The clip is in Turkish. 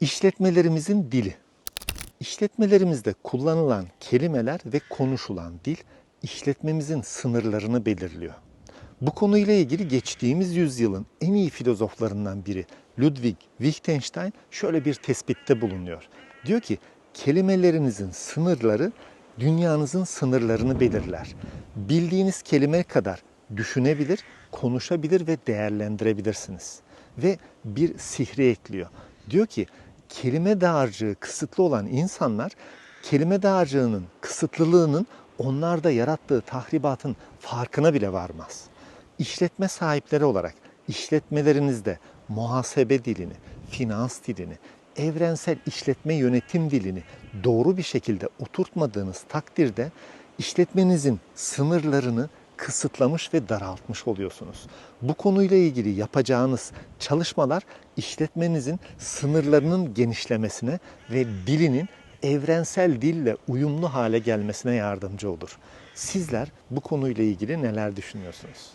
İşletmelerimizin dili. İşletmelerimizde kullanılan kelimeler ve konuşulan dil işletmemizin sınırlarını belirliyor. Bu konuyla ilgili geçtiğimiz yüzyılın en iyi filozoflarından biri Ludwig Wittgenstein şöyle bir tespitte bulunuyor. Diyor ki kelimelerinizin sınırları dünyanızın sınırlarını belirler. Bildiğiniz kelime kadar düşünebilir, konuşabilir ve değerlendirebilirsiniz. Ve bir sihri ekliyor. Diyor ki kelime dağarcığı kısıtlı olan insanlar kelime dağarcığının kısıtlılığının onlarda yarattığı tahribatın farkına bile varmaz. İşletme sahipleri olarak işletmelerinizde muhasebe dilini, finans dilini, evrensel işletme yönetim dilini doğru bir şekilde oturtmadığınız takdirde işletmenizin sınırlarını kısıtlamış ve daraltmış oluyorsunuz. Bu konuyla ilgili yapacağınız çalışmalar işletmenizin sınırlarının genişlemesine ve dilinin evrensel dille uyumlu hale gelmesine yardımcı olur. Sizler bu konuyla ilgili neler düşünüyorsunuz?